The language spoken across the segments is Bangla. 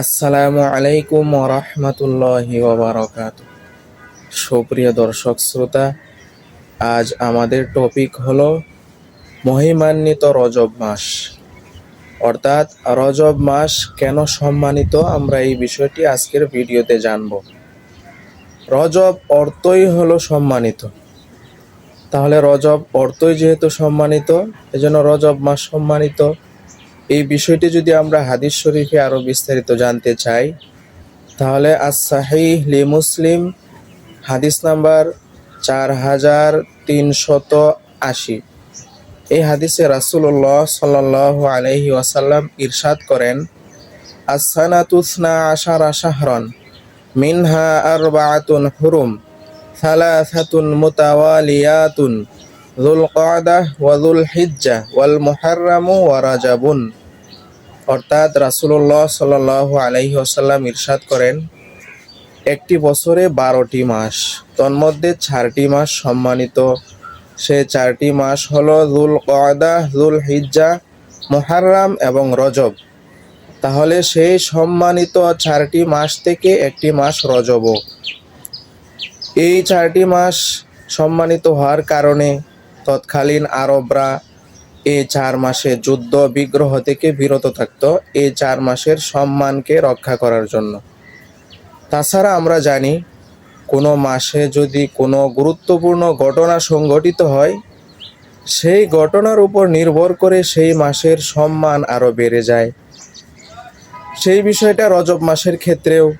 আসসালামু আলাইকুম রহমতুল্লাহি ওবরাকাত সুপ্রিয় দর্শক শ্রোতা, আজ আমাদের টপিক হলো মহিমান্বিত রজব মাস। অর্থাৎ রজব মাস কেন সম্মানিত আমরা এই বিষয়টি আজকের ভিডিওতে জানব। রজব অর্থই হলো সম্মানিত। তাহলে রজব অর্থই যেহেতু সম্মানিত, এজন্য রজব মাস সম্মানিত। এই বিষয়টি যদি আমরা হাদিস শরীফে আরও বিস্তারিত জানতে চাই, তাহলে আসাহি লি মুসলিম হাদিস নাম্বার চার হাজার তিনশত আশি। এই হাদিসে রাসুল্লাহ সাল্লাহ আলহি ওয়াসাল্লাম ইরশাদ করেন আসানাতুসনা আশারা শাহরন, মিনহা আরবাআতুন হুরুম থালাথাতুন মুতাওয়ালিয়াতুন ওয়াজুল হিজ্জা ওয়াল মুহাররামু ওয়া রাজাবুন। অর্থাৎ রাসূলুল্লাহ সাল্লাল্লাহু আলাইহি ওয়াসাল্লাম ইরশাদ করেন, একটি বছরে বারোটি মাস। তন্মধ্যে চারটি মাস সম্মানিত। সে চারটি মাস হল জুল কয়দা জুল হিজ্জা মুহাররাম এবং রজব। তাহলে সেই সম্মানিত চারটি মাস থেকে একটি মাস রজব এই চারটি মাস সম্মানিত হওয়ার কারণে তৎকালীন আরবরা এই চার মাসে যুদ্ধ বিগ্রহ থেকে বিরত থাকত এই চার মাসের সম্মানকে রক্ষা করার জন্য। তাছাড়া আমরা জানি, কোনো মাসে যদি কোনো গুরুত্বপূর্ণ ঘটনা সংঘটিত হয়, সেই ঘটনার উপর নির্ভর করে সেই মাসের সম্মান আরও বেড়ে যায়। সেই বিষয়টা রজব মাসের ক্ষেত্রেও।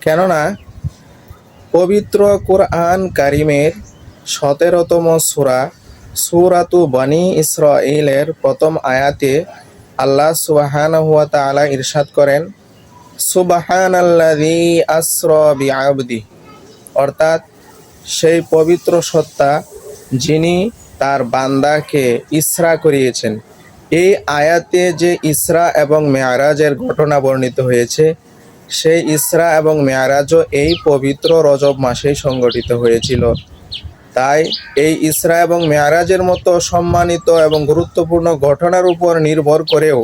কেননা, পবিত্র কোরআন কারিমের সতেরোতম সুরা সুরাতু বানি ইসরাইলের প্রথম আয়াতে আল্লাহ সুবাহান হুয়া তালা ইরশাদ করেন সুবাহান আল্লাদি আসর বিআবদি অর্থাৎ সেই পবিত্র সত্তা যিনি তার বান্দাকে ইসরা করিয়েছেন। এই আয়াতে যে ইসরা এবং মেয়ারাজের ঘটনা বর্ণিত হয়েছে, সেই ইসরা এবং মেয়ারাজও এই পবিত্র রজব মাসেই সংগঠিত হয়েছিল। তাই এই ইসরা এবং মেয়ারাজের মতো সম্মানিত এবং গুরুত্বপূর্ণ ঘটনার উপর নির্ভর করেও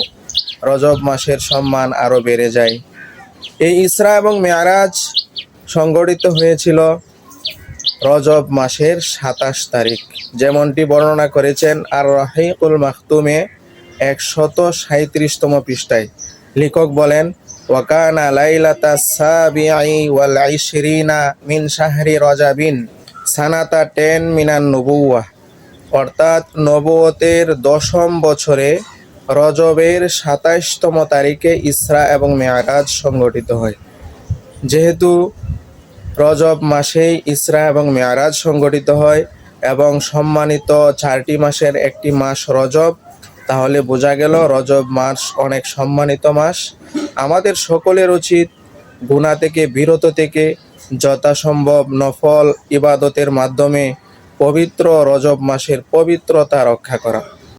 রজব মাসের সম্মান আরও বেড়ে যায়। এই ইসরা এবং মেয়ারাজ সংগঠিত হয়েছিল রজব মাসের সাতাশ তারিখ। যেমনটি বর্ণনা করেছেন আর রাহিকুল মাহতুমে একশত সাঁত্রিশতম পৃষ্ঠায়। লেখক বলেন, ওয়াকানা লাইলাতা সাবিআই ওয়াল আইশরিনা মিন শাহরি রজাবিন। সানাতা টেন মিনান নবুয়া অর্থাৎ নবতের দশম বছরে রজবের সাতাইশতম তারিখে ইসরা এবং মেয়ারাজ সংগঠিত হয়। যেহেতু রজব মাসেই ইসরা এবং মেয়ারাজ সংগঠিত হয় এবং সম্মানিত চারটি মাসের একটি মাস রজব, তাহলে বোঝা গেল রজব মাস অনেক সম্মানিত মাস। আমাদের সকলের উচিত গুণা থেকে, বিরত থেকে যথাসম্ভব নফল ইবাদতের মাধ্যমে পবিত্র রজব মাসের পবিত্রতা রক্ষা করা।